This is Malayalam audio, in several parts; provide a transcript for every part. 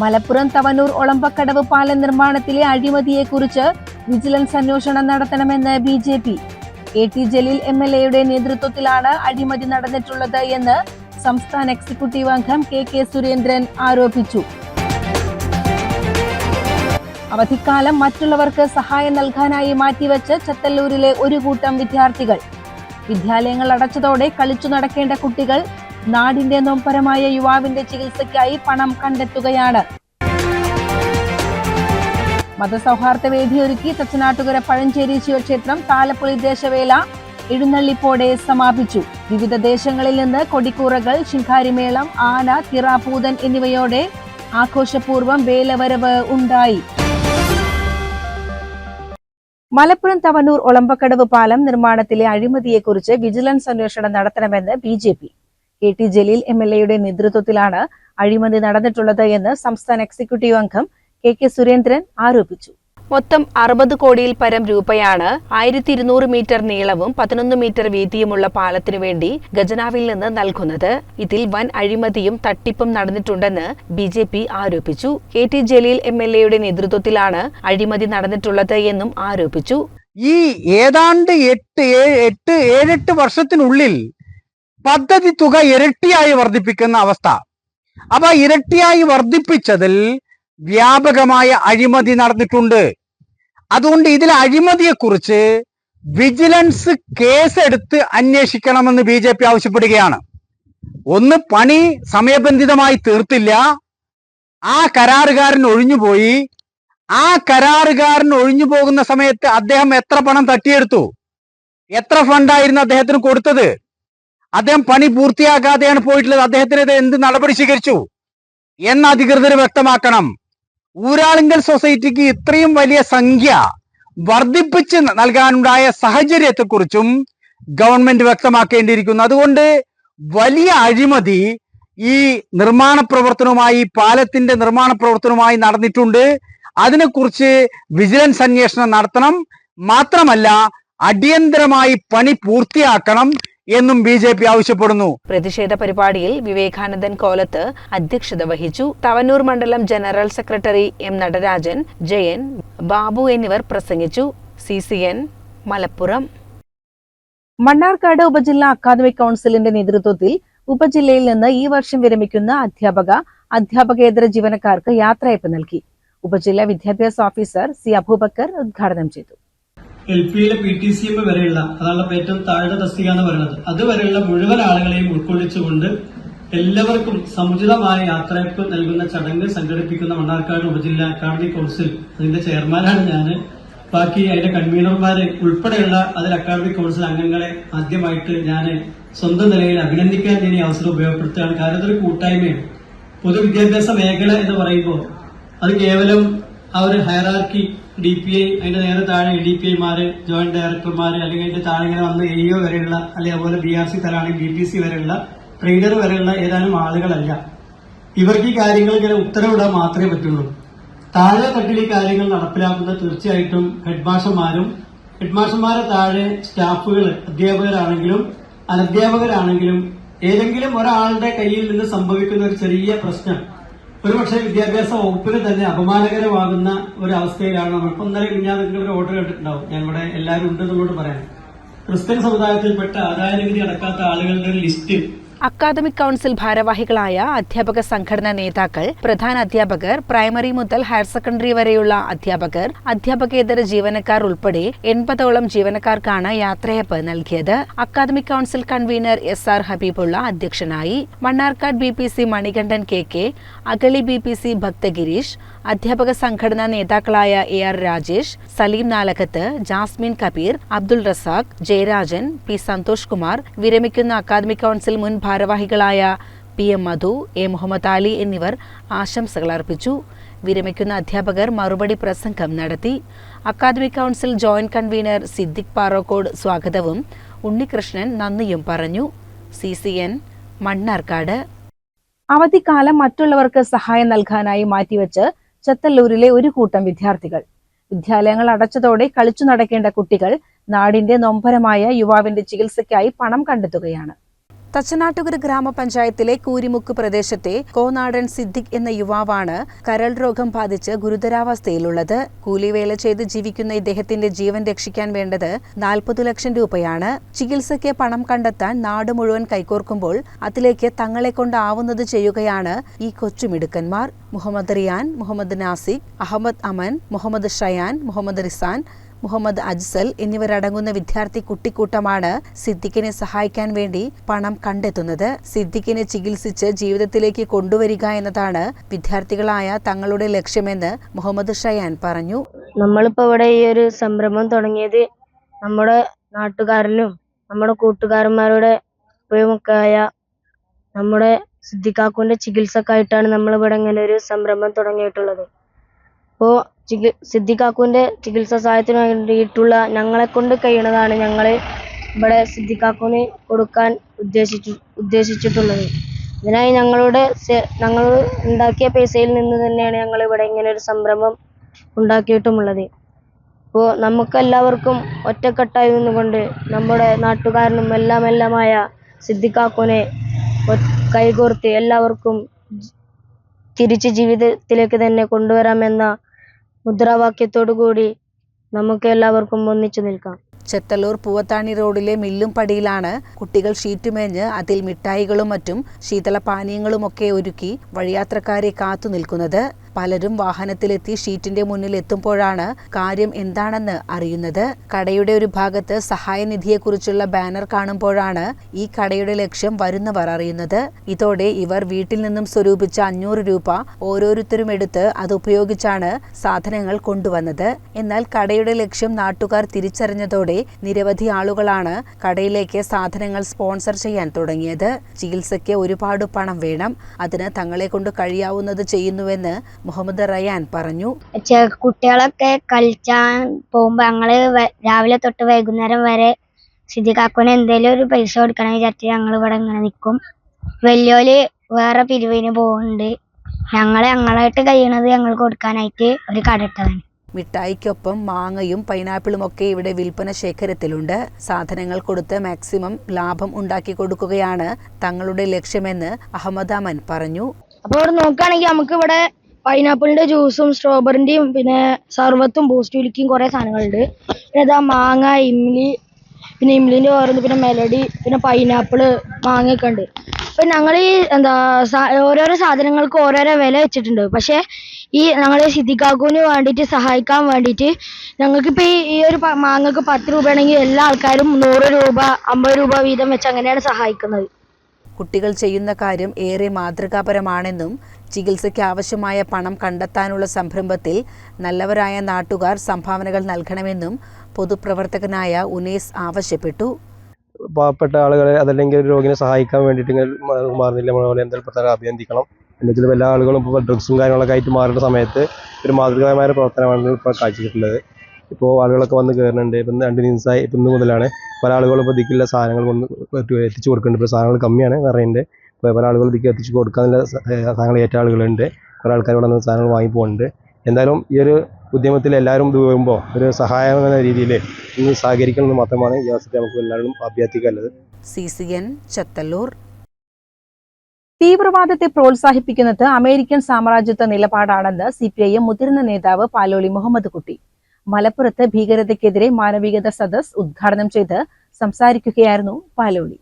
മലപ്പുറം തവനൂർ ഒളമ്പക്കടവ് പാലം നിർമ്മാണത്തിലെ അഴിമതിയെക്കുറിച്ച് വിജിലൻസ് അന്വേഷണം നടത്തണമെന്ന് B J P. A T Jaleel M L എയുടെ നേതൃത്വത്തിലാണ് അഴിമതി നടന്നിട്ടുള്ളത് എന്ന് സംസ്ഥാന എക്സിക്യൂട്ടീവ് അംഗം കെ കെ സുരേന്ദ്രൻ ആരോപിച്ചു. അവധിക്കാലം മറ്റുള്ളവർക്ക് സഹായം നൽകാനായി മാറ്റിവെച്ച് ചത്തല്ലൂരിലെ ഒരു കൂട്ടം വിദ്യാർത്ഥികൾ. വിദ്യാലയങ്ങൾ അടച്ചതോടെ കളിച്ചു നടക്കേണ്ട കുട്ടികൾ നാടിന്റെ നൊമ്പരമായ യുവാവിന്റെ ചികിത്സയ്ക്കായി പണം കണ്ടെത്തുകയാണ്. മതസൗഹാർദ്ദ വേദിയൊരുക്കി തച്ചനാട്ടുകര പഴഞ്ചേരി ശിവക്ഷേത്രം താലപ്പൊളി ദേശവേല എഴുന്നള്ളിപ്പോടെ സമാപിച്ചു. വിവിധ ദേശങ്ങളിൽ നിന്ന് കൊടിക്കൂറകൾ ശിങ്കാരിമേളം ആന തിറാപൂതൻ എന്നിവയോടെ ആഘോഷപൂർവം വേലവരവ് ഉണ്ടായി. മലപ്പുറം തവനൂർ ഒളമ്പക്കടവ് പാലം നിർമ്മാണത്തിലെ അഴിമതിയെക്കുറിച്ച് വിജിലൻസ് അന്വേഷണം നടത്തണമെന്ന് B K T Jaleel M L എയുടെ നേതൃത്വത്തിലാണ് അഴിമതി നടന്നിട്ടുള്ളത് എന്ന് സംസ്ഥാന എക്സിക്യൂട്ടീവ് അംഗം കെ കെ സുരേന്ദ്രൻ ആരോപിച്ചു. മൊത്തം അറുപത് കോടിയിൽ പരം രൂപയാണ് ആയിരത്തി ഇരുന്നൂറ് മീറ്റർ നീളവും പതിനൊന്ന് മീറ്റർ വീതിയുമുള്ള പാലത്തിനു വേണ്ടി ഖജനാവിൽ നിന്ന് നൽകുന്നത്. ഇതിൽ വൻ അഴിമതിയും തട്ടിപ്പും നടന്നിട്ടുണ്ടെന്ന് ബി ജെ പി ആരോപിച്ചു. K T Jaleel M L എയുടെ നേതൃത്വത്തിലാണ് അഴിമതി നടന്നിട്ടുള്ളത് എന്നും ആരോപിച്ചു. ഈ ഏതാണ്ട് എട്ട് എട്ട് ഏഴെട്ട് വർഷത്തിനുള്ളിൽ പദ്ധതി തുക ഇരട്ടിയായി വർദ്ധിപ്പിക്കുന്ന അവസ്ഥ. അപ്പൊ ഇരട്ടിയായി വർദ്ധിപ്പിച്ചതിൽ വ്യാപകമായ അഴിമതി നടന്നിട്ടുണ്ട്. അതുകൊണ്ട് ഇതിലെ അഴിമതിയെക്കുറിച്ച് വിജിലൻസ് കേസെടുത്ത് അന്വേഷിക്കണമെന്ന് ബി ജെ പി ആവശ്യപ്പെടുകയാണ്. ഒന്ന് പണി സമയബന്ധിതമായി തീർത്തില്ല. ആ കരാറുകാരൻ ഒഴിഞ്ഞുപോയി. ആ കരാറുകാരൻ ഒഴിഞ്ഞു പോകുന്ന സമയത്ത് അദ്ദേഹം എത്ര പണം തട്ടിയെടുത്തു? എത്ര ഫണ്ടായിരുന്നു അദ്ദേഹത്തിന് കൊടുത്തത്? അദ്ദേഹം പണി പൂർത്തിയാക്കാതെയാണ് പോയിട്ടുള്ളത്. അദ്ദേഹത്തിനെതിരെ എന്ത് നടപടി സ്വീകരിച്ചു? എന്ന് അധികൃതർ വ്യക്തമാക്കണം. ഊരാളുങ്കൽ സൊസൈറ്റിക്ക് ഇത്രയും വലിയ സംഖ്യ വർദ്ധിപ്പിച്ച് നൽകാനുണ്ടായ സാഹചര്യത്തെക്കുറിച്ചും ഗവൺമെന്റ് വ്യക്തമാക്കേണ്ടിയിരിക്കുന്നു. അതുകൊണ്ട് വലിയ അഴിമതി ഈ നിർമ്മാണ പ്രവർത്തനവുമായി പാലത്തിന്റെ നിർമ്മാണ പ്രവർത്തനവുമായി നടന്നിട്ടുണ്ട്. അതിനെക്കുറിച്ച് വിജിലൻസ് അന്വേഷണം നടത്തണം. മാത്രമല്ല അടിയന്തരമായി പണി പൂർത്തിയാക്കണം. എന്നും ബി ജെ പി ആവശ്യപ്പെടുന്നു. പ്രതിഷേധ പരിപാടിയിൽ വിവേകാനന്ദൻ കോലത്ത് അധ്യക്ഷത വഹിച്ചു തവനൂർ മണ്ഡലം general secretary M Natarajan Jayan Babu എന്നിവർ പ്രസംഗിച്ചു. C C N Malappuram. Mannarkkad ഉപജില്ലാ അക്കാദമിക് കൗൺസിലിന്റെ നേതൃത്വത്തിൽ ഉപജില്ലയിൽ നിന്ന് ഈ വർഷം വിരമിക്കുന്ന അധ്യാപക അധ്യാപകേതര ജീവനക്കാർക്ക് യാത്രയപ്പ് നൽകി. ഉപജില്ലാ വിദ്യാഭ്യാസ ഓഫീസർ സി അബൂബക്കർ ഉദ്ഘാടനം ചെയ്തു. എൽ പിയിലെ പി ടി സി എം വരെയുള്ള അതാണ് ഏറ്റവും താഴെ തസ്തിക എന്ന് പറയുന്നത്. അതുവരെയുള്ള മുഴുവൻ ആളുകളെയും ഉൾക്കൊള്ളിച്ചുകൊണ്ട് എല്ലാവർക്കും സമുചിതമായ യാത്രയപ്പ് നൽകുന്ന ചടങ്ങ് സംഘടിപ്പിക്കുന്ന മണ്ണാർക്കാട് ഉപജില്ല അക്കാദമി കൗൺസിൽ അതിന്റെ ചെയർമാനാണ് ഞാൻ ബാക്കി അതിന്റെ കൺവീനർമാരെ ഉൾപ്പെടെയുള്ള അതിൽ അക്കാദമിക് കൗൺസിൽ അംഗങ്ങളെ ആദ്യമായിട്ട് ഞാൻ സ്വന്തം നിലയിൽ അഭിനന്ദിക്കാൻ ഈ അവസരം ഉപയോഗപ്പെടുത്തുകയാണ്. കാരണം ഇതൊരു കൂട്ടായ്മയാണ്. പൊതുവിദ്യാഭ്യാസ മേഖല എന്ന് പറയുമ്പോൾ അത് കേവലം ആ ഒരു ഹയറാർക്കി ഡി പി ഐ അതിന്റെ നേരെ താഴെ ഡി പി ഐമാര് ജോയിന്റ് ഡയറക്ടർമാര് അല്ലെങ്കിൽ അതിന്റെ താഴെ ഇങ്ങനെ വന്ന് എ ഒ വരെയുള്ള അല്ലെങ്കിൽ അതുപോലെ ബി ആർ സി തരാണെങ്കിൽ ബി പി സി വരെയുള്ള ട്രെയിനർ വരെയുള്ള ഏതാനും ആളുകളല്ല. ഇവർക്ക് ഈ കാര്യങ്ങൾ ഇങ്ങനെ ഉത്തരവിടാൻ മാത്രമേ പറ്റുള്ളൂ. താഴെ തട്ടിൽ ഈ കാര്യങ്ങൾ നടപ്പിലാക്കുന്ന തീർച്ചയായിട്ടും ഹെഡ്മാഷന്മാരും ഹെഡ്മാഷന്മാരെ താഴെ സ്റ്റാഫുകൾ അധ്യാപകരാണെങ്കിലും അനധ്യാപകരാണെങ്കിലും ഏതെങ്കിലും ഒരാളുടെ കയ്യിൽ നിന്ന് സംഭവിക്കുന്ന ഒരു ചെറിയ പ്രശ്നം ഒരുപക്ഷെ വിദ്യാഭ്യാസ വകുപ്പിന് തന്നെ അപമാനകരമാകുന്ന ഒരു അവസ്ഥയിലാണ് നമ്മൾ. ഒന്നര ഇന്നലെ ഒരു ഓർഡർ കേട്ടിട്ടുണ്ടാവും ഞാൻ ഇവിടെ എല്ലാവരും ഉണ്ട് പറയാം. ക്രിസ്ത്യൻ സമുദായത്തിൽപ്പെട്ട ആദായ നികുതി അടക്കാത്ത ആളുകളുടെ ഒരു ലിസ്റ്റ് അക്കാദമിക് കൗൺസിൽ ഭാരവാഹികളായ അധ്യാപക സംഘടനാ നേതാക്കൾ പ്രധാന അധ്യാപകർ പ്രൈമറി മുതൽ ഹയർ സെക്കൻഡറി വരെയുള്ള അധ്യാപകർ അധ്യാപകേതര ജീവനക്കാർ ഉൾപ്പെടെ എൺപതോളം ജീവനക്കാർക്കാണ് യാത്രയപ്പ് നൽകിയത്. Academic council convener S R Habeebulla അധ്യക്ഷനായി. Mannarkkad B P C Manikandan K K Agali B P C Bhakthagireesh അധ്യാപക സംഘടനാ നേതാക്കളായ A R Rajesh Saleem Nalakath Jasmin Kabeer Abdul Razak Jayarajan P Santhosh Kumar വിരമിക്കുന്ന അക്കാദമിക് കൗൺസിൽ മുൻ ഭാരവാഹികളായ P M Madhu A Muhammad Ali എന്നിവർ ആശംസകൾ അർപ്പിച്ചു. വിരമിക്കുന്ന അധ്യാപകർ മറുപടി പ്രസംഗം നടത്തി. Academic council joint convener Siddique Parokkode സ്വാഗതവും ഉണ്ണികൃഷ്ണൻ നന്ദിയും പറഞ്ഞു. C C N Mannarkkad. അവധിക്കാലം മറ്റുള്ളവർക്ക് സഹായം നൽകാനായി മാറ്റിവെച്ച് ചെത്തല്ലൂരിലെ ഒരു കൂട്ടം വിദ്യാർത്ഥികൾ. വിദ്യാലയങ്ങൾ അടച്ചതോടെ കളിച്ചു നടക്കേണ്ട കുട്ടികൾ നാടിന്റെ നൊമ്പരമായ യുവാവിന്റെ ചികിത്സയ്ക്കായി പണം കണ്ടെത്തുകയാണ്. തച്ചനാട്ടുകര ഗ്രാമപഞ്ചായത്തിലെ കൂരിമുക്ക് പ്രദേശത്തെ കോനാടൻ സിദ്ദിഖ് എന്ന യുവാവാണ് കരൾ രോഗം ബാധിച്ച് ഗുരുതരാവസ്ഥയിലുള്ളത്. കൂലിവേല ചെയ്ത് ജീവിക്കുന്ന ഇദ്ദേഹത്തിന്റെ ജീവൻ രക്ഷിക്കാൻ വേണ്ടത് നാൽപ്പത് ലക്ഷം രൂപയാണ്. ചികിത്സയ്ക്ക് പണം കണ്ടെത്താൻ നാട് മുഴുവൻ കൈകോർക്കുമ്പോൾ അതിലേക്ക് തങ്ങളെ കൊണ്ടാവുന്നത് ചെയ്യുകയാണ് ഈ കൊച്ചുമിടുക്കന്മാർ. മുഹമ്മദ് റിയാൻ മുഹമ്മദ് നാസിക് അഹമ്മദ് അമൻ മുഹമ്മദ് ഷയാൻ മുഹമ്മദ് റിസാൻ മുഹമ്മദ് അജ്സൽ എന്നിവരടങ്ങുന്ന വിദ്യാർത്ഥി കുട്ടിക്കൂട്ടമാണ് സിദ്ദിഖിനെ സഹായിക്കാൻ വേണ്ടി പണം കണ്ടെത്തുന്നത്. സിദ്ദിഖിനെ ചികിത്സിച്ച് ജീവിതത്തിലേക്ക് കൊണ്ടുവരിക എന്നതാണ് വിദ്യാർത്ഥികളായ തങ്ങളുടെ ലക്ഷ്യമെന്ന് മുഹമ്മദ് ഷയാൻ പറഞ്ഞു. നമ്മളിപ്പോ ഇവിടെ ഈ ഒരു സംരംഭം തുടങ്ങിയത് നമ്മുടെ നാട്ടുകാരനും നമ്മുടെ കൂട്ടുകാരന്മാരുടെ ഉപയോഗമൊക്കെയായ നമ്മുടെ സിദ്ദിഖാക്കുവിന്റെ ചികിത്സക്കായിട്ടാണ് നമ്മളിവിടെ ഇങ്ങനെ ഒരു സംരംഭം തുടങ്ങിയിട്ടുള്ളത്. അപ്പോ ചികി സിദ്ദിഖാക്കുവിന്റെ ചികിത്സാ സഹായത്തിന് വേണ്ടിയിട്ടുള്ള ഞങ്ങളെ കൊണ്ട് കഴിയുന്നതാണ് ഞങ്ങൾ ഇവിടെ സിദ്ദിഖാക്കുവിന് കൊടുക്കാൻ ഉദ്ദേശിച്ചു ഉദ്ദേശിച്ചിട്ടുള്ളത്. ഇതിനായി ഞങ്ങളുടെ ഞങ്ങൾ ഉണ്ടാക്കിയ പൈസയിൽ നിന്ന് തന്നെയാണ് ഞങ്ങൾ ഇവിടെ ഇങ്ങനെ ഒരു സംരംഭം ഉണ്ടാക്കിയിട്ടുമുള്ളത്. അപ്പോൾ നമുക്കെല്ലാവർക്കും ഒറ്റക്കെട്ടായി നിന്നുകൊണ്ട് നമ്മുടെ നാട്ടുകാരനും എല്ലാം എല്ലാമായ സിദ്ദിഖാക്കുവിനെ ഒ- കൈകോർത്ത് എല്ലാവർക്കും തിരിച്ച് ജീവിതത്തിലേക്ക് തന്നെ കൊണ്ടുവരാമെന്ന മുദ്രാവാക്യത്തോടു കൂടി നമുക്ക് എല്ലാവർക്കും ഒന്നിച്ചു നിൽക്കാം. ചെത്തല്ലൂർ പൂവത്താണി റോഡിലെ മില്ലും പടിയിലാണ് കുട്ടികൾ ഷീറ്റുമേഞ്ഞ് അതിൽ മിഠായികളും മറ്റും ശീതളപാനീയങ്ങളുമൊക്കെ ഒരുക്കി വഴിയാത്രക്കാരെ കാത്തു നിൽക്കുന്നത്. പലരും വാഹനത്തിലെത്തി ഷീറ്റിന്റെ മുന്നിൽ എത്തുമ്പോഴാണ് കാര്യം എന്താണെന്ന് അറിയുന്നത്. കടയുടെ ഒരു ഭാഗത്ത് സഹായനിധിയെക്കുറിച്ചുള്ള ബാനർ കാണുമ്പോഴാണ് ഈ കടയുടെ ലക്ഷ്യം വരുന്നവർ അറിയുന്നത്. ഇതോടെ ഇവർ വീട്ടിൽ നിന്നും സ്വരൂപിച്ച അഞ്ഞൂറ് രൂപ ഓരോരുത്തരും എടുത്ത് അത് ഉപയോഗിച്ചാണ് സാധനങ്ങൾ കൊണ്ടുവന്നത്. എന്നാൽ കടയുടെ ലക്ഷ്യം നാട്ടുകാർ തിരിച്ചറിഞ്ഞതോടെ നിരവധി ആളുകളാണ് കടയിലേക്ക് സാധനങ്ങൾ സ്പോൺസർ ചെയ്യാൻ തുടങ്ങിയത്. ചികിത്സയ്ക്ക് ഒരുപാട് പണം വേണം. അതിന് തങ്ങളെ കൊണ്ട് കഴിയാവുന്നത് ചെയ്യുന്നുവെന്ന് മുഹമ്മദ് റയാൻ പറഞ്ഞു. കുട്ടികളൊക്കെ കളിച്ചാൻ പോകുമ്പോ ഞങ്ങൾ രാവിലെ തൊട്ട് വൈകുന്നേരം വരെ സിദ്ദിഖാക്കുവിന് എന്തെങ്കിലും ഒരു പൈസ കൊടുക്കണം വിചാരിച്ച് ഞങ്ങൾ ഇവിടെ ഇങ്ങനെ നിൽക്കും വലിയോൽ വേറെ പിരിവിന് പോകുന്നുണ്ട് ഞങ്ങളെ ഞങ്ങളായിട്ട് കഴിയണത് ഞങ്ങൾ കൊടുക്കാനായിട്ട് ഒരു കടട്ടതാണ് മിഠായിക്കൊപ്പം മാങ്ങയും പൈനാപ്പിളും ഒക്കെ ഇവിടെ വിൽപ്പന ശേഖരത്തിലുണ്ട്. സാധനങ്ങൾ കൊടുത്ത് മാക്സിമം ലാഭം ഉണ്ടാക്കി കൊടുക്കുകയാണ് തങ്ങളുടെ ലക്ഷ്യമെന്ന് അഹമ്മദ് അമൻ പറഞ്ഞു. അപ്പൊ ഇവിടെ നോക്കുകയാണെങ്കിൽ നമുക്ക് ഇവിടെ പൈനാപ്പിളിന്റെ ജ്യൂസും സ്ട്രോബെറിന്റെയും പിന്നെ സർവത്തും ബൂസ്റ്റ് ഉലിക്കും കുറെ സാധനങ്ങളുണ്ട്. പിന്നെ ഇതാ മാങ്ങ ഇമ്ലി പിന്നെ ഇമ്ലിന്റെ ഓരോന്ന് പിന്നെ മെലഡി പിന്നെ പൈനാപ്പിൾ മാങ്ങയൊക്കെ ഉണ്ട്. അപ്പൊ ഞങ്ങൾ ഈ എന്താ ഓരോരോ സാധനങ്ങൾക്ക് ഓരോരോ വില വെച്ചിട്ടുണ്ട്. പക്ഷെ ഈ ഞങ്ങൾ സിദ്ദിഖാക്കുവിന് വേണ്ടിയിട്ട് സഹായിക്കാൻ വേണ്ടിയിട്ട് ഞങ്ങൾക്ക് ഈ ഈ ഒരു മാങ്ങക്ക് പത്ത് രൂപയാണെങ്കിൽ എല്ലാ ആൾക്കാരും നൂറ് രൂപ അമ്പത് രൂപ വീതം വെച്ച് അങ്ങനെയാണ് സഹായിക്കുന്നത്. കുട്ടികൾ ചെയ്യുന്ന കാര്യം ഏറെ മാതൃകാപരമാണെന്നും ചികിത്സയ്ക്ക് ആവശ്യമായ പണം കണ്ടെത്താനുള്ള സംരംഭത്തിൽ നല്ലവരായ നാട്ടുകാർ സംഭാവനകൾ നൽകണമെന്നും പൊതുപ്രവർത്തകനായ ഉനേസ് ആവശ്യപ്പെട്ടു. പാവപ്പെട്ട ആളുകളെ അതല്ലെങ്കിൽ രോഗിനെ സഹായിക്കാൻ വേണ്ടിയിട്ട് മാറുന്നില്ല. എന്തായാലും അഭിനന്ദിക്കണം. എന്ന് എല്ലാ ആളുകളും ഇപ്പോൾ ഡ്രഗ്സും കാര്യങ്ങളൊക്കെ ആയിട്ട് മാറുന്ന സമയത്ത് ഒരു മാതൃകാപരമായ പ്രവർത്തനമാണ് ഇപ്പോൾ കാഴ്ചവെച്ചിട്ടുള്ളത്. ഇപ്പോൾ ആളുകളൊക്കെ വന്ന് കയറുന്നുണ്ട് ഇപ്പം രണ്ട് ദിവസമായി ഇപ്പം ഇന്ന് മുതലാണ് പല ആളുകളും ഇപ്പോൾ ദിക്കില്ല സാധനങ്ങൾ വന്ന് എത്തി- എത്തിച്ചു കൊടുക്കുന്നുണ്ട്. ഇപ്പോൾ സാധനങ്ങൾ കമ്മിയാണ് നിറയുണ്ട് ഇപ്പോൾ പല ആളുകൾ ദിക്ക് എത്തിച്ചു കൊടുക്കാനുള്ള സാധനങ്ങൾ ഏറ്റ ആളുകളുണ്ട്. കുറേ ആൾക്കാർ ഇവിടെ നിന്ന് സാധനങ്ങൾ വാങ്ങി പോകുന്നുണ്ട് എന്തായാലും ഈ ഒരു ഉദ്യമത്തിൽ എല്ലാവരും ഇത് വരുമ്പോൾ ഒരു സഹായം എന്ന രീതിയിൽ ഇന്ന് സഹകരിക്കണമെന്ന് മാത്രമാണ് ഈ അവസ്ഥ നമുക്ക് എല്ലാവരും അഭ്യർത്ഥിക്കാനുള്ളത്. C C N Chathallur. തീവ്രവാദത്തെ പ്രോത്സാഹിപ്പിക്കുന്നത് അമേരിക്കൻ സാമ്രാജ്യത്വ നിലപാടാണെന്ന് സി പി ഐ എം മുതിർന്ന നേതാവ് പാലോളി മുഹമ്മദ് കുട്ടി. മലപ്പുറത്ത് ഭീകരതയ്ക്കെതിരെ മാനവികത സദസ് ഉദ്ഘാടനം ചെയ്ത് സംസാരിക്കുകയായിരുന്നു പാലോളി.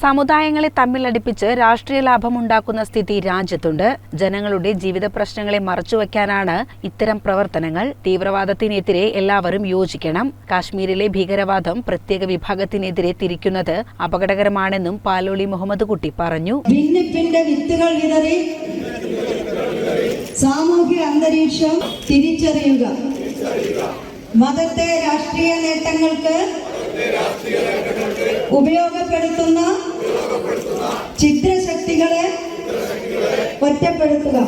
സമുദായങ്ങളെ തമ്മിലടിപ്പിച്ച് രാഷ്ട്രീയ ലാഭമുണ്ടാക്കുന്ന സ്ഥിതി രാജ്യത്തുണ്ട്. ജനങ്ങളുടെ ജീവിത പ്രശ്നങ്ങളെ മറച്ചുവെക്കാനാണ് ഇത്തരം പ്രവർത്തനങ്ങൾ. തീവ്രവാദത്തിനെതിരെ എല്ലാവരും യോജിക്കണം. കാശ്മീരിലെ ഭീകരവാദം പ്രത്യേക വിഭാഗത്തിനെതിരെ തിരിക്കുന്നത് അപകടകരമാണെന്നും പാലോളി മുഹമ്മദ് കുട്ടി പറഞ്ഞു. സാമൂഹിക അന്തരീക്ഷം തിരിച്ചറിയുക. മതത്തെ രാഷ്ട്രീയ നേട്ടങ്ങൾക്ക് ഉപയോഗപ്പെടുത്തുന്ന ചിത്രശക്തികളെ ഒറ്റപ്പെടുത്തുക.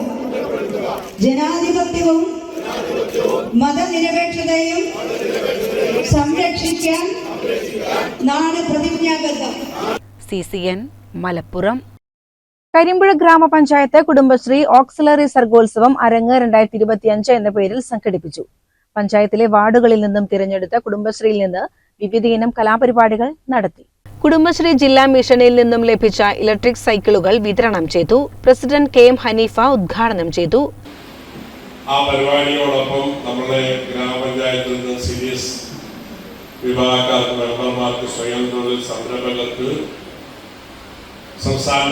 ജനാധിപത്യവും മതനിരപേക്ഷതയും സംരക്ഷിക്കാൻ നാട് പ്രതിജ്ഞാബദ്ധം. C C N Malappuram. Karimpuzha ഗ്രാമപഞ്ചായത്ത് കുടുംബശ്രീ ഓക്സിലറി സർഗോത്സവം അരങ്ങ് രണ്ടായിരത്തി ഇരുപത്തിയഞ്ച് എന്ന പേരിൽ സംഘടിപ്പിച്ചു. പഞ്ചായത്തിലെ വാർഡുകളിൽ നിന്നും തിരഞ്ഞെടുത്ത കുടുംബശ്രീയിൽ നിന്ന് വിവിധയിനം കലാപരിപാടികൾ നടത്തി. കുടുംബശ്രീ ജില്ലാ മിഷനിൽ നിന്നും ലഭിച്ച ഇലക്ട്രിക് സൈക്കിളുകൾ വിതരണം ചെയ്തു. പ്രസിഡന്റ് കെ എം ഹനീഫ ഉദ്ഘാടനം ചെയ്തു. ആ പരിപാടിയോടൊപ്പം നമ്മുടെ ഗ്രാമപഞ്ചായത്തിൽ നിന്ന് സീരിയസ് വിഭാഗക്കാർക്ക് മെമ്പർമാർക്ക് സ്വയം തൊഴിൽ സംരംഭകർക്ക് സംസ്ഥാന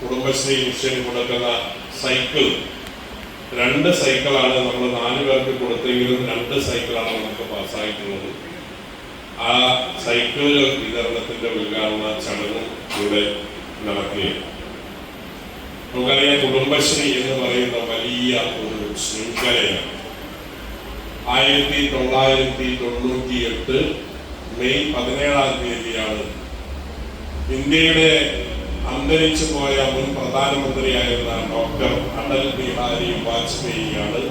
കുടുംബശ്രീ മിഷൻ കൊടുക്കുന്ന സൈക്കിൾ രണ്ട് സൈക്കിളാണ് നമ്മൾ നാല് പേർക്ക് കൊടുത്തെങ്കിലും രണ്ട് സൈക്കിളാണ് നമുക്ക് പാസ്സായിട്ടുള്ളത്. ആ സൈക്കിളുകൾ വിതരണത്തിന്റെ ഉദ്ഘാടന ചടങ്ങും ഇവിടെ നടക്കുകയാണ്. നമുക്കറിയാം കുടുംബശ്രീ എന്ന് പറയുന്ന വലിയ ഒരു ശൃംഖലയാണ്. ആയിരത്തി തൊള്ളായിരത്തി തൊണ്ണൂറ്റി എട്ട് മെയ് പതിനേഴാം തീയതിയാണ് ഇന്ത്യയുടെ അന്തരിച്ചു പോയ മുൻ പ്രധാനമന്ത്രിയായിരുന്ന ഡോക്ടർ അടൽ ബിഹാരി വാജ്പേയിയാണ്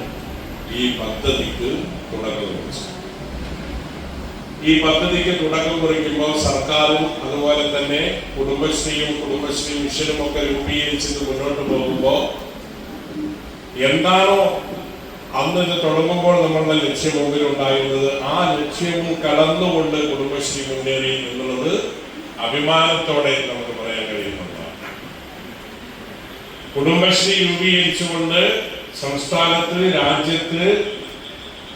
ഈ പദ്ധതിക്ക് തുടക്കം കുറിച്ചത്. ഈ പദ്ധതിക്ക് തുടക്കം കുറിക്കുമ്പോൾ സർക്കാരും അതുപോലെ തന്നെ കുടുംബശ്രീയും കുടുംബശ്രീ മിഷനും ഒക്കെ രൂപീകരിച്ചിട്ട് മുന്നോട്ട് പോകുമ്പോൾ എന്താണോ അന്ന് ഇത് തുടങ്ങുമ്പോൾ നമ്മളുടെ ലക്ഷ്യം മുമ്പിൽ ഉണ്ടായിരുന്നത് ആ ലക്ഷ്യവും കടന്നുകൊണ്ട് കുടുംബശ്രീ മുന്നേറി എന്നുള്ളത് അഭിമാനത്തോടെ നമുക്ക് പറയാൻ കഴിയുന്നതാണ് കുടുംബശ്രീ രൂപീകരിച്ചുകൊണ്ട് സംസ്ഥാനത്ത് രാജ്യത്ത്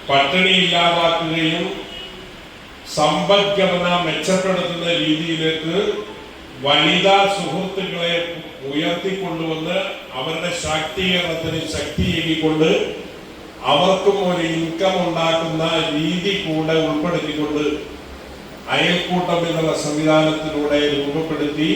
പട്ടിണി ഇല്ലാതാക്കുകയും സമ്പദ്ഘടന മെച്ചപ്പെടുത്തുന്ന രീതിയിലേക്ക് വനിതാ സുഹൃത്തുക്കളെ ഉയർത്തിക്കൊണ്ടുവന്ന് അവരുടെ ശാക്തീകരണത്തിന് ശക്തിയേകിക്കൊണ്ട് അവർക്കും ഒരു ഇൻകം ഉണ്ടാക്കുന്ന രീതി കൂടെ ഉൾപ്പെടുത്തിക്കൊണ്ട് അയൽക്കൂട്ടം എന്നുള്ള സംവിധാനത്തിലൂടെ രൂപപ്പെടുത്തി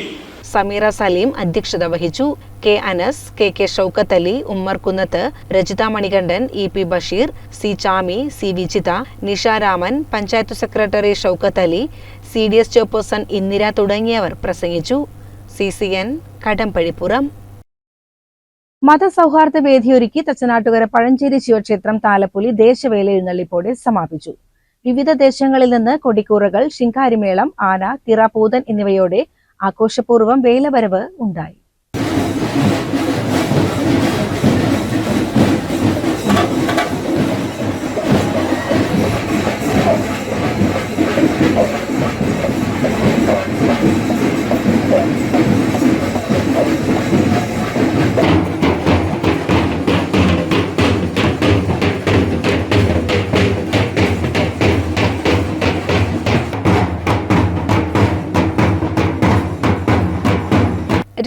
സമീറ സലീം അധ്യക്ഷത വഹിച്ചു. K Anas K K Shoukath Ali Ummer Kunnath Rajitha Manikandan E P Basheer C Chami C Vijitha Nisha Raman panchayat secretary Shoukath Ali C D S chairperson Indira തുടങ്ങിയവർ പ്രസംഗിച്ചു. C C N Kadampazhipuram. മതസൗഹാർദ്ദ വേദിയൊരുക്കി തച്ചനാട്ടുകര പഴഞ്ചേരി ശിവക്ഷേത്രം താലപ്പൊലി ദേശവേല എഴുന്നള്ളിപ്പോടെ സമാപിച്ചു. വിവിധ ദേശങ്ങളിൽ നിന്ന് കൊടിക്കൂറകൾ ശിങ്കാരിമേളം ആന തിറ പൂതൻ എന്നിവയോടെ ആഘോഷപൂർവം വേലവരവ് ഉണ്ടായി.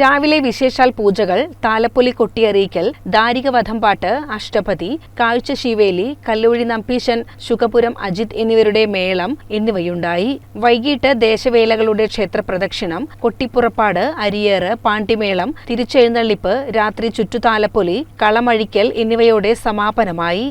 രാവിലെ വിശേഷാൽ പൂജകൾ താലപ്പൊലി കൊട്ടിയറിയിക്കൽ ദാരിക വധംപാട്ട് അഷ്ടപതി കാഴ്ച ശിവേലി കല്ലൂഴി നമ്പീശൻ ശുഖപുരം അജിത് എന്നിവരുടെ മേളം എന്നിവയുണ്ടായി. വൈകിട്ട് ദേശവേലകളുടെ ക്ഷേത്ര പ്രദക്ഷിണം കൊട്ടിപ്പുറപ്പാട് അരിയേറ് പാണ്ടിമേളം തിരിച്ചെഴുന്നള്ളിപ്പ് രാത്രി ചുറ്റുതാലപ്പൊലി കളമഴിക്കൽ എന്നിവയോടെ സമാപനമായി.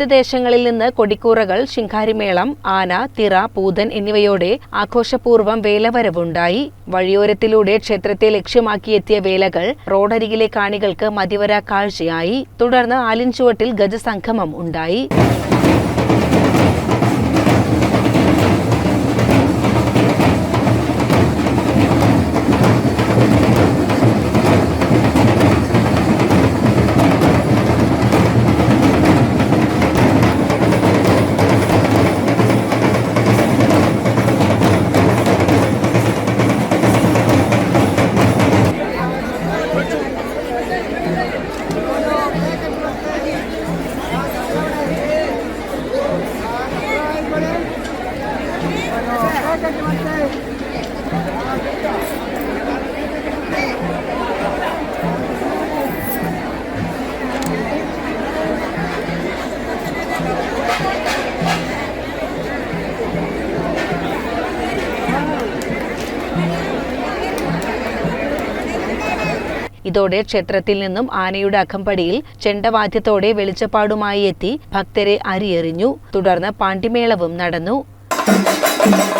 വിവിധ ദേശങ്ങളിൽ നിന്ന് കൊടിക്കൂറകൾ ശിങ്കാരിമേളം ആന തിറ പൂതൻ എന്നിവയോടെ ആഘോഷപൂർവം വേലവരവുണ്ടായി. വഴിയോരത്തിലൂടെ ക്ഷേത്രത്തെ ലക്ഷ്യമാക്കിയെത്തിയ വേലകൾ റോഡരികിലെ കാണികൾക്ക് മതിവര കാഴ്ചയായി. തുടർന്ന് ആലിൻചുവട്ടിൽ ഗജസംഗമം ഉണ്ടായി. ഇതോടെ ക്ഷേത്രത്തിൽ നിന്നും ആനയുടെ അകമ്പടിയിൽ ചെണ്ടവാദ്യത്തോടെ വെളിച്ചപ്പാടുമായി എത്തി ഭക്തരെ അരിയെറിഞ്ഞു. തുടർന്ന് പാണ്ടിമേളവും നടന്നു.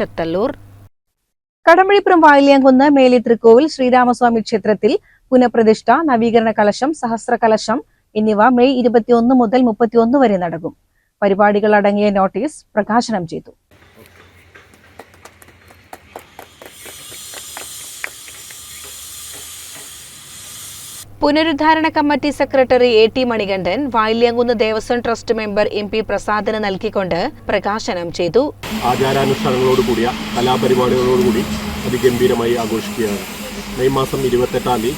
ചത്തല്ലൂർ. കടമ്പഴിപ്പുറം വായിലിയാങ്കുന്ന് മേലി തൃക്കോവിൽ ശ്രീരാമസ്വാമി ക്ഷേത്രത്തിൽ പുനഃപ്രതിഷ്ഠ നവീകരണ കലശം സഹസ്ര കലശം എന്നിവ മെയ് ഇരുപത്തിയൊന്ന് മുതൽ മുപ്പത്തിയൊന്ന് വരെ നടക്കും. പരിപാടികൾ അടങ്ങിയ നോട്ടീസ് പ്രകാശനം ചെയ്തു. പുനരുദ്ധാരണ committee secretary A T Manikandan Vayilyamkunnu Devaswom trust member M P പ്രസാദിന് നൽകിക്കൊണ്ട് പ്രകാശനം ചെയ്തു. ആചാരാനുഷ്ഠാനങ്ങളോട് കൂടിയ കലാപരിപാടികളോടുകൂടി അതിഗംഭീരമായി ആഘോഷിക്കുകയാണ് മെയ് മാസം ഇരുപത്തെട്ടാം തീയതി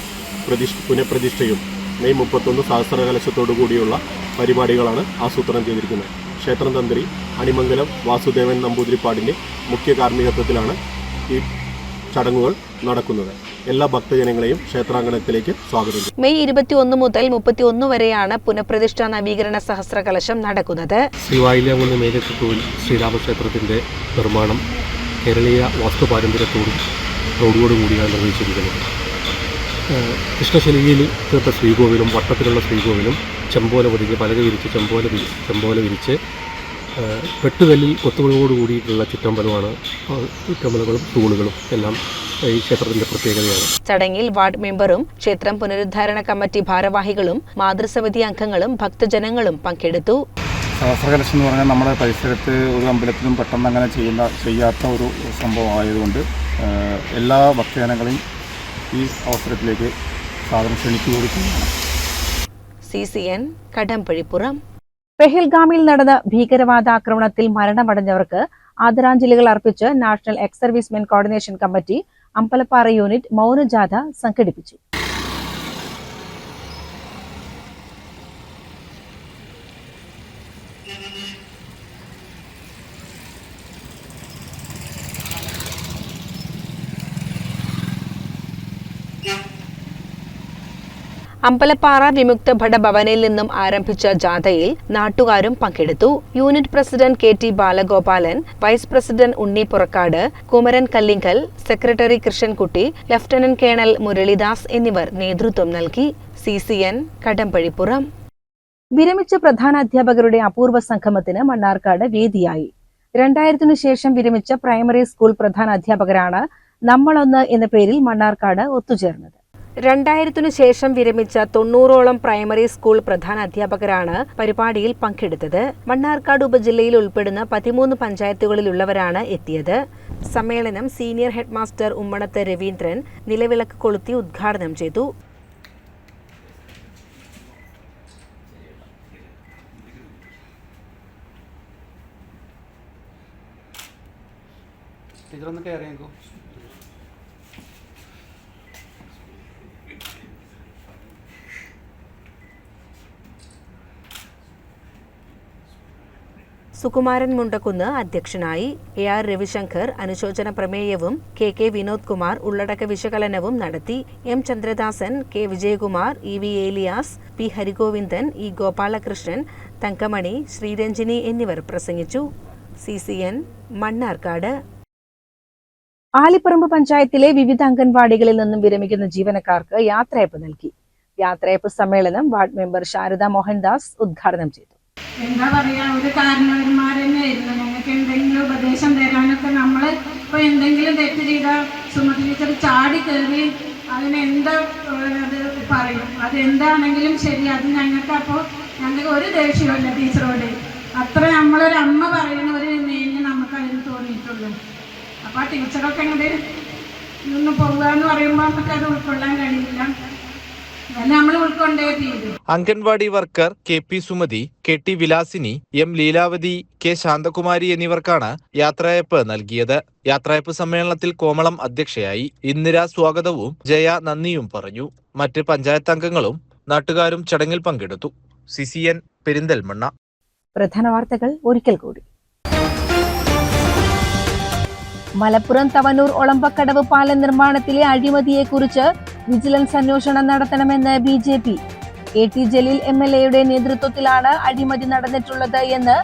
പ്രതിഷ്ഠ പുനഃപ്രതിഷ്ഠയും മെയ് മുപ്പത്തൊന്ന് സഹസ്രകലശത്തോടു കൂടിയുള്ള പരിപാടികളാണ് ആസൂത്രണം ചെയ്തിരിക്കുന്നത്. ക്ഷേത്രം തന്ത്രി അണിമംഗലം വാസുദേവൻ നമ്പൂതിരിപ്പാടിന്റെ മുഖ്യ കാർമ്മികത്വത്തിലാണ് ഈ ചടങ്ങുകൾ നടക്കുന്നത്. എല്ലാ ഭക്തജനങ്ങളെയും ക്ഷേത്രാങ്കണത്തിലേക്ക് സ്വാഗതം. മെയ് മെയ് ഇരുപത്തിയൊന്ന് മുതൽ മുപ്പത്തിയൊന്ന് വരെയാണ് പുനഃപ്രതിഷ്ഠ നവീകരണ സഹസ്ര കലശം നടക്കുന്നത് ശ്രീവായിലാകുന്ന ശ്രീരാമക്ഷേത്രത്തിന്റെ നിർമ്മാണം കേരളീയ വാസ്തുപാരമ്പര്യത്തോടും റോഡോടും കൂടിയാണ് നിർമ്മിച്ചിരിക്കുന്നത്. കൃഷ്ണശൈലിയിൽ തീർത്ത ശ്രീകോവിലും വട്ടത്തിലുള്ള ശ്രീകോവിലും ചെമ്പോല പൊതിഞ്ഞ് പലക വിരിച്ച് ചെമ്പോല വിരി ചെമ്പോല വിരിച്ച് വെട്ടുകല്ലിൽ കൊത്തുകളോട് കൂടിയിട്ടുള്ള ചുറ്റമ്പലമാണ് ആ ചുറ്റമ്പലങ്ങളും തൂണുകളും എല്ലാം ഈ ക്ഷേത്രത്തിന്റെ പ്രത്യേകതയാണ്. ചടങ്ങിൽ വാർഡ് മെമ്പറും ക്ഷേത്രം പുനരുദ്ധാരണ കമ്മിറ്റി ഭാരവാഹികളും മാതൃസമിതി അംഗങ്ങളും ഭക്തജനങ്ങളും പങ്കെടുത്തു. സഹസ്രകലശം എന്ന് പറഞ്ഞാൽ നമ്മുടെ പരിസരത്ത് ഒരു അമ്പലത്തിലും പെട്ടെന്ന് അങ്ങനെ ചെയ്യുന്ന ചെയ്യാത്ത ഒരു സംഭവം ആയതുകൊണ്ട് എല്ലാ ഭക്തജനങ്ങളെയും ഈ അവസരത്തിലേക്ക് സാധനം ക്ഷണിച്ചു കൊടുക്കുന്നതാണ് സി സി എൻ കടമ്പഴിപ്പുറം. പെഹൽഗാമിൽ നടന്ന ഭീകരവാദ ആക്രമണത്തിൽ മരണമടഞ്ഞവർക്ക് ആദരാഞ്ജലികൾ അർപ്പിച്ച് national ex servicemen coordination committee Ambalappara unit മൗനജാഥ സംഘടിപ്പിച്ചു. അമ്പലപ്പാറ വിമുക്ത ഭടഭവനിൽ നിന്നും ആരംഭിച്ച ജാഥയിൽ നാട്ടുകാരും പങ്കെടുത്തു. Unit president K T Balagopalan vice president Unni Purakkad Kumaran Kallingal secretary Krishnankutty lieutenant colonel Muralidas എന്നിവർ നേതൃത്വം നൽകി. C C N Kadambazhipuram. വിരമിച്ച പ്രധാന അധ്യാപകരുടെ അപൂർവ സംഗമത്തിന് മണ്ണാർക്കാട് വേദിയായി. രണ്ടായിരത്തിനു ശേഷം വിരമിച്ച പ്രൈമറി സ്കൂൾ പ്രധാന അധ്യാപകരാണ് നമ്മളൊന്ന് എന്ന പേരിൽ മണ്ണാർക്കാട് ഒത്തുചേർന്നത്. രണ്ടായിരത്തിനു ശേഷം വിരമിച്ച തൊണ്ണൂറോളം പ്രൈമറി സ്കൂൾ പ്രധാന അധ്യാപകരാണ് പരിപാടിയിൽ പങ്കെടുത്തത്. മണ്ണാർക്കാട് ഉപജില്ലയിൽ ഉൾപ്പെടുന്ന പതിമൂന്ന് പഞ്ചായത്തുകളിലുള്ളവരാണ് എത്തിയത്. സമ്മേളനം സീനിയർ ഹെഡ്മാസ്റ്റർ ഉമ്മണത്ത് രവീന്ദ്രൻ നിലവിളക്ക് കൊളുത്തി ഉദ്ഘാടനം ചെയ്തു. ടീച്ചർ ഒന്ന് സുകുമാരൻ മുണ്ടക്കുന്ന് അധ്യക്ഷനായി എ ആർ രവിശങ്കർ അനുശോചന പ്രമേയവും കെ കെ വിനോദ് കുമാർ ഉള്ളടക്ക വിശകലനവും നടത്തി M Chandradasan K Vijayakumar E V Elias P Harigovindan E Gopalakrishnan Thankamani Sreeranjini എന്നിവർ പ്രസംഗിച്ചു. C C N Mannarkkad. Alipparamba പഞ്ചായത്തിലെ വിവിധ അംഗൻവാടികളിൽ നിന്നും വിരമിക്കുന്ന ജീവനക്കാർക്ക് യാത്രയപ്പ് നൽകി. യാത്രയപ്പ് സമ്മേളനം വാർഡ് മെമ്പർ ശാരദ മോഹൻദാസ് ഉദ്ഘാടനം ചെയ്തു. എന്താ പറയാ ഒരു കാരണവന്മാർ തന്നെയായിരുന്നു ഞങ്ങൾക്ക് എന്തെങ്കിലും ഉപദേശം തരാനൊക്കെ നമ്മൾ ഇപ്പൊ എന്തെങ്കിലും തെറ്റ് ചെയ്താൽ സുമതി ടീച്ചർ ചാടി കയറി അതിനെന്താ അത് പറയും. അത് എന്താണെങ്കിലും ശരി അത് ഞങ്ങൾക്ക് അപ്പോൾ ഞങ്ങൾക്ക് ഒരു ദേഷ്യമല്ല ടീച്ചറോട്. അത്ര നമ്മളൊരു അമ്മ പറയുന്ന ഒരു മെയിന് നമുക്ക് അതിന് തോന്നിയിട്ടുള്ളൂ. അപ്പോൾ ആ ടീച്ചറൊക്കെ ഇങ്ങോട്ട് നിന്ന് പോകുക എന്ന് പറയുമ്പോൾ നമുക്ക് അത് ഉൾക്കൊള്ളാൻ കഴിയില്ല. Anganwadi worker K P Sumathi K T Vilasini M Leelavathi K Santhakumari എന്നിവർക്കാണ് യാത്രയപ്പ് നൽകിയത്. യാത്രയപ്പ് സമ്മേളനത്തിൽ കോമളം അധ്യക്ഷയായി ഇന്ദിര സ്വാഗതവും ജയ നന്ദിയും പറഞ്ഞു. മറ്റ് പഞ്ചായത്ത് അംഗങ്ങളും നാട്ടുകാരും ചടങ്ങിൽ പങ്കെടുത്തു. C C N Perinthalmanna. പ്രധാന വാർത്തകൾ ഒരിക്കൽ കൂടി. മലപ്പുറം തവനൂർ ഒളമ്പക്കടവ് പാലം നിർമ്മാണത്തിലെ അഴിമതിയെക്കുറിച്ച് വിജിലൻസ് അന്വേഷണം നടത്തണമെന്ന് B J P. A T Jaleel M L എയുടെ നേതൃത്വത്തിലാണ് അഴിമതി നടന്നിട്ടുള്ളത് എന്ന്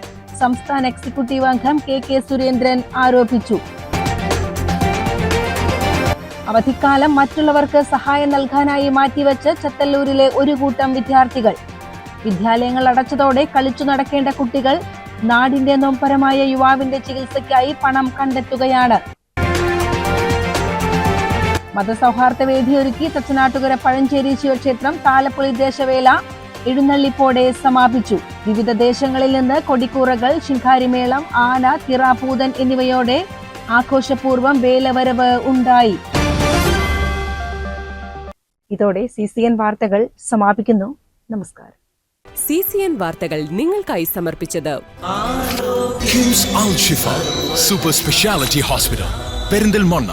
സംസ്ഥാന എക്സിക്യൂട്ടീവ് അംഗം കെ കെ സുരേന്ദ്രൻ ആരോപിച്ചു. അവധിക്കാലം മറ്റുള്ളവർക്ക് സഹായം നൽകാനായി മാറ്റിവെച്ച് ചത്തല്ലൂരിലെ ഒരു കൂട്ടം വിദ്യാർത്ഥികൾ. വിദ്യാലയങ്ങൾ അടച്ചതോടെ കളിച്ചു നടക്കേണ്ട കുട്ടികൾ നാടിന്റെ നൊമ്പരമായ യുവാവിന്റെ ചികിത്സയ്ക്കായി പണം കണ്ടെത്തുകയാണ്. മതസൗഹാർദ്ദ വേദി ഒരുക്കി തച്ചനാട്ടുകര പഴഞ്ചേരി ശിവക്ഷേത്രം താലപ്പൊളി ദേശവേല എഴുന്നള്ളിപ്പോടെ സമാപിച്ചു. വിവിധ ദേശങ്ങളിൽ നിന്ന് കൊടിക്കൂറകൾ ശിങ്കാരിമേളം ആന തിറാപൂതൻ എന്നിവയോടെ ആഘോഷപൂർവം വേലവരവ് ഉണ്ടായി. ഇതോടെ സി സി എൻ വാർത്തകൾ സമാപിക്കുന്നു. നമസ്കാരം. സി സി എൻ വാർത്തകൾ നിങ്ങൾക്കായി സമർപ്പിച്ചത് സൂപ്പർ സ്പെഷ്യാലിറ്റി ഹോസ്പിറ്റൽ പെരിന്തൽമണ്ണ